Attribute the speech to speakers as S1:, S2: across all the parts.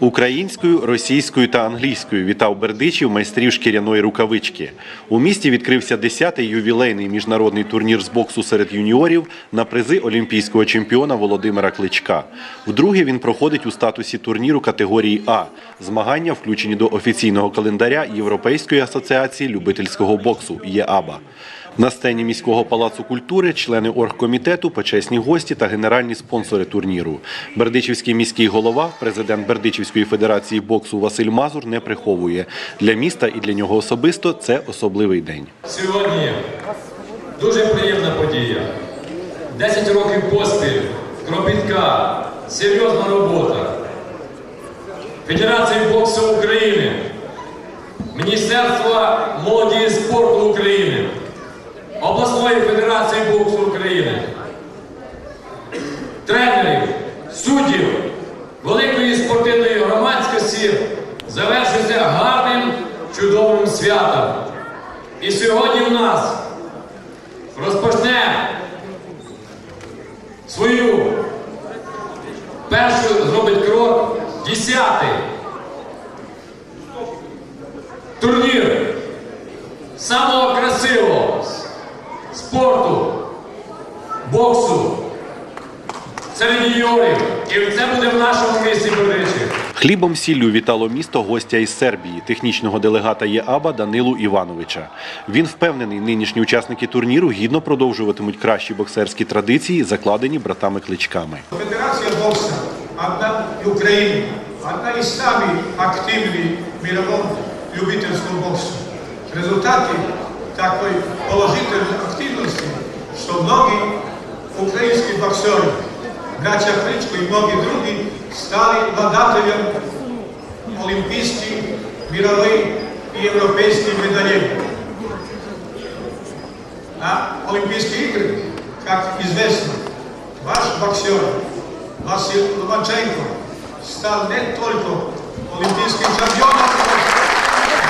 S1: Українською, російською та англійською вітав бердичів майстрів шкіряної рукавички. У місті відкрився 10-й ювілейний міжнародний турнір з боксу серед юніорів на призи олімпійського чемпіона Володимира Кличка. Вдруге він проходить у статусі турніру категорії А. Змагання включені до офіційного календаря Європейської асоціації любительського боксу ЄАБА. На сцені міського палацу культури члени оргкомітету, почесні гості та генеральні спонсори турніру. Бердичівський міський голова, президент Бердичівської федерації боксу Василь Мазур не приховує. Для міста і для нього особисто це особливий день.
S2: Сьогодні дуже приємна подія. 10 років поспіль, кропітка, серйозна робота. Федерації боксу України, Міністерства молоді і спорту України, обласної федерації боксу України, завершується гарним чудовим святом. І сьогодні в нас розпочне свою першу зробить крок десятий турнір самого красивого спорту, боксу серед юніорів. І це буде в нашому місті Бердичі.
S1: Хлібом сіллю вітало місто гостя із Сербії, технічного делегата ЄАБА Данилу Івановича. Він впевнений, нинішні учасники турніру гідно продовжуватимуть кращі боксерські традиції, закладені братами кличками.
S3: Федерація бокса одна в Україні, одна із самих активних в мировому любительському боксу. Результати такої положительної активності, що многі українські боксери, браття Кличко і многі другі, стали владателем олімпійських, мирових і європейських медалей. На Олимпийские игры, как известно, ваш боксер Василий Ломаченко стал не только олимпийским чемпионом, но и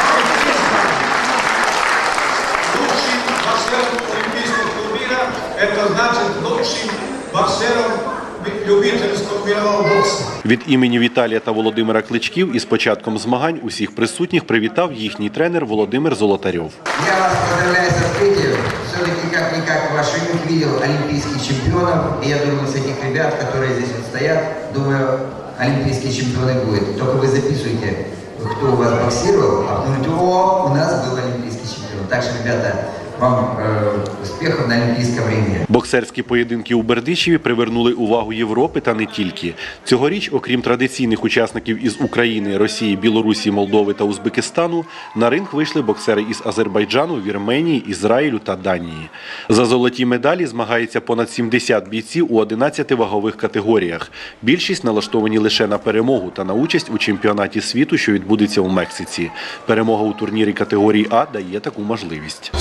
S3: лучшим боксером олимпийского турнира, это значит лучшим боксером любительского мирового бокса.
S1: Від імені Віталія та Володимира Кличків із початком змагань усіх присутніх привітав їхній тренер Володимир Золотарьов.
S4: Я вас поздравляю с открытием. Все-таки как-никак ваш юг видел олимпийских чемпионов. И я думаю, с этих ребят, которые здесь вот стоят, думаю, олимпийские чемпионы будут. Только вы записывайте, кто у вас боксировал, а потом говорите, о, у нас был олимпийский чемпион. Так что, ребята, вам э, успехов на олимпийском ринге.
S1: Боксерські поєдинки у Бердичеві привернули увагу Європи та не тільки. Цьогоріч, окрім традиційних учасників із України, Росії, Білорусі, Молдови та Узбекистану, на ринг вийшли боксери із Азербайджану, Вірменії, Ізраїлю та Данії. За золоті медалі змагається понад 70 бійців у 11 вагових категоріях. Більшість налаштовані лише на перемогу та на участь у чемпіонаті світу, що відбудеться у Мексиці. Перемога у турнірі категорії А дає таку можливість.
S5: В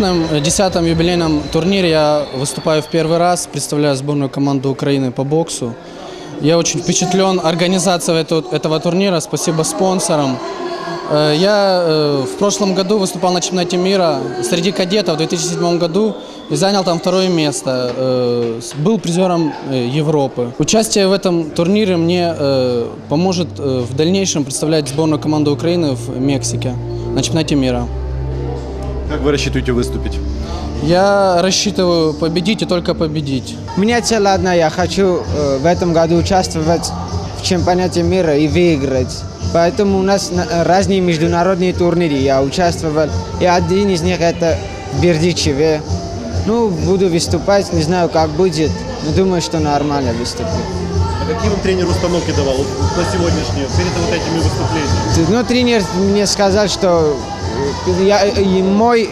S5: сегодняшнем э, 10-м юбилейном турнире я выступаю в первый раз, представляю сборную команду Украины по боксу. Я очень впечатлен организацией этого, турнира, спасибо спонсорам. Э, Я э, в прошлом году выступал на чемпионате мира среди кадетов в 2007 году и занял там второе место. Был призером Европы. Участие в этом турнире мне поможет в дальнейшем представлять сборную команду Украины в Мексике на чемпионате мира.
S1: Як ви розчитуєте виступити?
S5: Я рассчитываю победить и только победить.
S6: У меня цель одна, я хочу э, в этом году участвовать в чемпионате мира и выиграть. Поэтому у нас на- э, разные международные турниры. Я участвовал, и один из них это в Бердичеве. Ну, буду выступать, не знаю, как будет, но думаю, что нормально выступлю.
S7: А какие вам тренер установки давал вот на сегодняшнее, перед вот этими выступлениями?
S6: Ну, тренер мне сказал, что я, и мой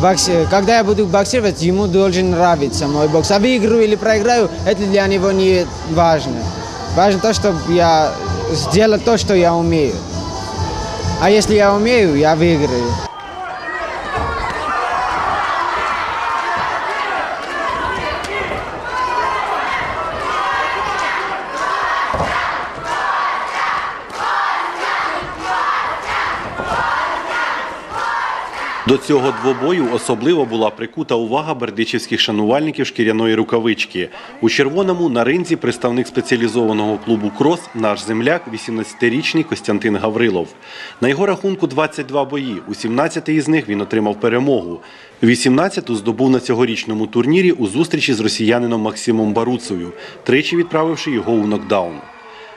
S6: бокс- когда я буду боксировать, ему должен нравиться мой бокс. А выиграю или проиграю, это для него не важно. Важно то, чтобы я сделал то, что я умею. А если я умею, я выиграю.
S1: До цього двобою особливо була прикута увага бердичівських шанувальників шкіряної рукавички. У червоному на ринзі представник спеціалізованого клубу Крос наш земляк, 18-річний Костянтин Гаврилов. На його рахунку 22 бої. У 17 із них він отримав перемогу. 18-ту здобув на цьогорічному турнірі у зустрічі з росіянином Максимом Баруцею, тричі відправивши його у нокдаун.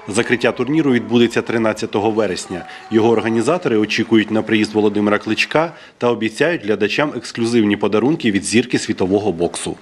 S1: Закриття турніру відбудеться 13 вересня. Його організатори очікують на приїзд Володимира Кличка та обіцяють глядачам ексклюзивні подарунки від зірки світового боксу.